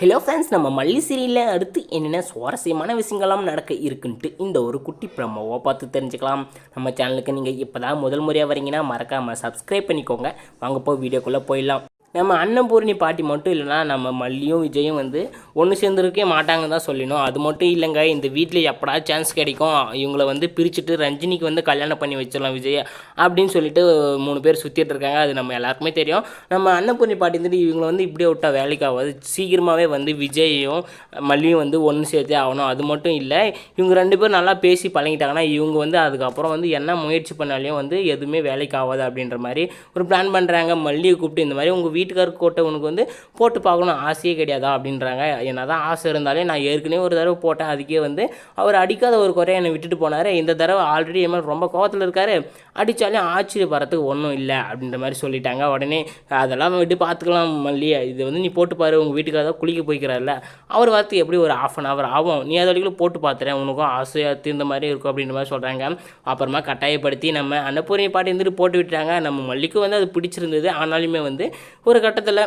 Hello friends நம்ம மல்லி சீரியலில் அடுத்து என்னென்ன சுவாரஸ்யமான விஷயங்கள்லாம் நடக்க இருக்குன்ட்டு இந்த ஒரு குட்டி ப்ரமோவை பார்த்து தெரிஞ்சுக்கலாம். நம்ம சேனலுக்கு நீங்கள் இப்போ தான் முதல் முறையாக வரீங்கன்னா மறக்காமல் சப்ஸ்கிரைப் பண்ணிக்கோங்க. வாங்க போய் வீடியோக்குள்ளே போயிடலாம். நம்ம அன்னபூர்ணி பாட்டி மட்டும் இல்லைனா நம்ம மல்லியும் விஜயும் வந்து ஒன்று சேர்ந்துருக்கே மாட்டாங்கன்னு தான் சொல்லணும் அது மட்டும் இல்லைங்க இந்த வீட்டில் எப்படா சான்ஸ் கிடைக்கும்? இவங்கள வந்து பிரிச்சுட்டு ரஞ்சினிக்கு வந்து கல்யாணம் பண்ணி வச்சிடலாம் விஜய் அப்படின்னு சொல்லிட்டு மூணு பேர் சுற்றிட்டு இருக்காங்க. அது நம்ம எல்லாருக்குமே தெரியும். நம்ம அன்னபூர்ணி பாட்டி வந்துட்டு இவங்களை வந்து இப்படியே விட்டா வேலைக்கு ஆகாது. சீக்கிரமாகவே வந்து விஜயையும் மல்லியும் வந்து ஒன்று சேர்த்தே ஆகணும். அது மட்டும் இல்லை இவங்க ரெண்டு பேரும் நல்லா பேசி பழகிட்டாங்கன்னா இவங்க வந்து அதுக்கப்புறம் வந்து என்ன முயற்சி பண்ணாலையும் வந்து எதுவுமே வேலைக்கு ஆகாது அப்படின்ற மாதிரி ஒரு பிளான் பண்ணுறாங்க மல்லியை கூப்பிட்டு இந்த மாதிரி உங்கள் வீட்டுக்காரருக்கு கோட்டை உனக்கு வந்து போட்டு பார்க்கணும் ஆசையே கிடையாதா அப்படின்றாங்க. என்ன தான் ஆசை இருந்தாலே நான் ஏற்கனவே ஒரு தடவை போட்டேன். அதுக்கே வந்து அவர் அடிக்காத ஒரு குறைய என்னை விட்டுட்டு போனார். இந்த தடவை ஆல்ரெடி என் ரொம்ப கோவத்தில் இருக்காரு. அடித்தாலும் ஆச்சரியப்படுறதுக்கு ஒன்றும் இல்லை அப்படின்ற மாதிரி சொல்லிட்டாங்க. உடனே அதெல்லாம் விட்டு பார்த்துக்கலாம் மல்லி இது வந்து நீ போட்டு பாரு. உங்கள் வீட்டுக்காக தான் குளிக்க போய்க்கிறார்ல அவர் வரத்துக்கு எப்படி ஒரு ஆஃப் அன் ஹவர் ஆகும்? நீ அது வரைக்கும் போட்டு பார்த்துறேன். உனக்கும் ஆசையாக தீர்ந்த மாதிரி இருக்கும் அப்படின்ற மாதிரி சொல்கிறாங்க அப்புறமா கட்டாயப்படுத்தி நம்ம அன்னபூர்ணி பாட்டி இருந்துட்டு போட்டு விட்டாங்க நம்ம மல்லிக்கும் வந்து அது பிடிச்சிருந்தது. ஆனாலுமே வந்து ஒரு கட்டத்தில்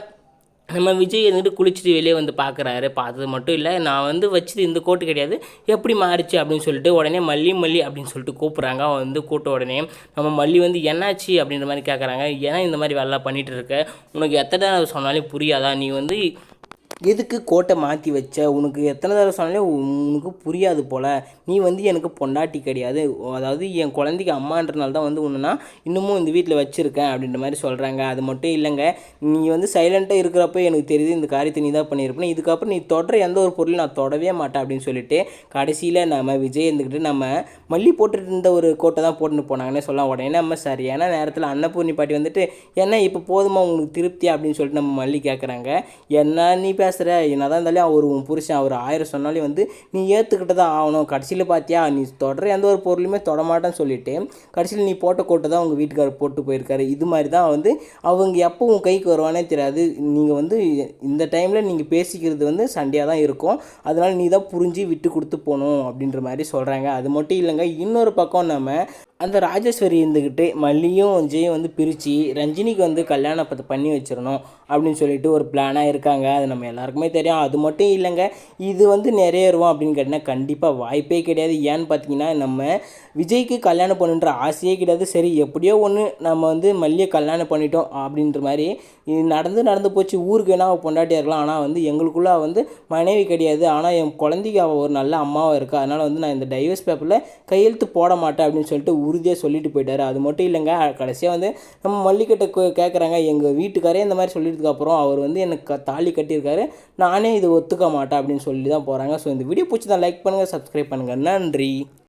நம்ம விஜய் வந்துட்டு குளிச்சுட்டு வெளியே வந்து பார்க்குறாரு பார்த்தது மட்டும் இல்லை நான் வந்து வச்சது இந்த கோட்டு கிடையாது. எப்படி மாறிச்சு அப்படின்னு சொல்லிட்டு உடனே மல்லி மல்லி அப்படின்னு சொல்லிட்டு கூப்பிட்றாங்க. அவன் வந்து கூட்ட உடனே நம்ம மல்லி வந்து என்னாச்சு அப்படின்ற மாதிரி கேட்குறாங்க ஏன்னா இந்த மாதிரி வேலை பண்ணிகிட்டு இருக்க? உனக்கு எத்தனை சொன்னாலும் புரியாதா? நீ வந்து எதுக்கு கோட்டை மாற்றி வச்ச? உனக்கு எத்தனை தடவை சொன்னாலும் உனக்கு புரியாது போல். நீ வந்து எனக்கு பொண்டாட்டி கிடையாது. அதாவது என் குழந்தைக்கு அம்மான்றனால தான் வந்து ஒன்றுனா இன்னமும் இந்த வீட்டில் வச்சுருக்கேன் அப்படின்ற மாதிரி சொல்கிறாங்க அது மட்டும் இல்லைங்க. நீ வந்து சைலண்ட்டாக இருக்கிறப்ப எனக்கு தெரியுது இந்த காரியத்தை நீ தான் பண்ணியிருப்பேன் இதுக்கப்புறம் நீ தொடர எந்த ஒரு பொருளும் நான் தொடவே மாட்டேன் அப்படின்னு சொல்லிட்டு கடைசியில் நம்ம விஜய் இருந்துக்கிட்டு நம்ம மல்லி போட்டுட்டு இருந்த ஒரு கோட்டை தான் போட்டுன்னு போனாங்கன்னே சொல்லலாம். உடனே நம்ம சரியான நேரத்தில் அன்னபூர்ணி பாட்டி வந்துட்டு என்ன இப்போ போதுமா? உங்களுக்கு திருப்தி அப்படின்னு சொல்லிட்டு நம்ம மல்லி கேட்குறாங்க என்ன நீ பேசுகிற என்னதான் இருந்தாலும் அவர் உன் புருஷன் அவர் ஆயிரம் சொன்னாலே வந்து நீ ஏற்றுக்கிட்டு தான் ஆகணும். கடைசியில் பார்த்தியா நீ தொடர எந்த ஒரு பொருளுமே தொடமாட்டேன்னு சொல்லிவிட்டு கடைசியில் நீ போட்ட கோட்டை தான் உங்கள் வீட்டுக்காரர் போட்டு போயிருக்காரு. இது மாதிரி தான் வந்து அவங்க எப்போ உன் கைக்கு வருவானே தெரியாது. நீங்கள் வந்து இந்த டைமில் நீங்கள் பேசிக்கிறது வந்து சண்டையாக தான் இருக்கும். அதனால் நீ தான் புரிஞ்சு விட்டு கொடுத்து போகணும் அப்படின்ற மாதிரி சொல்கிறாங்க அது மட்டும் இல்லைங்க இன்னொரு பக்கம் நம்ம அந்த ராஜேஸ்வரி இருந்துக்கிட்டு மல்லியும் விஜயும் வந்து பிரித்து ரஞ்சினிக்கு வந்து கல்யாணத்தை பண்ணி வச்சிடணும் அப்படின்னு சொல்லிட்டு ஒரு பிளானாக இருக்காங்க. அது நம்ம எல்லாருக்குமே தெரியும். அது மட்டும் இல்லைங்க இது வந்து நிறைவேறுவோம் அப்படின்னு கேட்டிங்கன்னா கண்டிப்பாக வாய்ப்பே கிடையாது. ஏன்னு பார்த்தீங்கன்னா நம்ம விஜய்க்கு கல்யாணம் பண்ணுன்ற ஆசையே கிடையாது. சரி எப்படியோ ஒன்று நம்ம வந்து மல்லியை கல்யாணம் பண்ணிட்டோம் அப்படின்ற மாதிரி இது நடந்து நடந்து போச்சு. ஊருக்கு வேணால் அவள் பொண்டாட்டியாக இருக்கலாம். ஆனால் வந்து எங்களுக்குள்ளே வந்து மனைவி கிடையாது. ஆனால் என் குழந்தைக்கு அவள் ஒரு நல்ல அம்மாவாக இருக்கா. அதனால் வந்து நான் இந்த டைவர்ஸ் பேப்பரில் கையெழுத்து போட மாட்டேன் அப்படின்னு சொல்லிட்டு உறுதியாக சொல்லிட்டு போயிட்டார். அது மட்டும் இல்லைங்க கடைசியாக வந்து நம்ம மல்லிக்கிட்ட கேட்குறாங்க எங்கள் வீட்டுக்காரே இந்த மாதிரி சொல்லிட்டதுக்கப்புறம் அவர் வந்து எனக்கு தாலி கட்டியிருக்காரு. நானே இது ஒத்துக்க மாட்டேன் அப்படின்னு சொல்லி தான் போகிறாங்க ஸோ இந்த வீடியோ பிடிச்சி தான் லைக் பண்ணுங்கள் சப்ஸ்கிரைப் பண்ணுங்கள் நன்றி.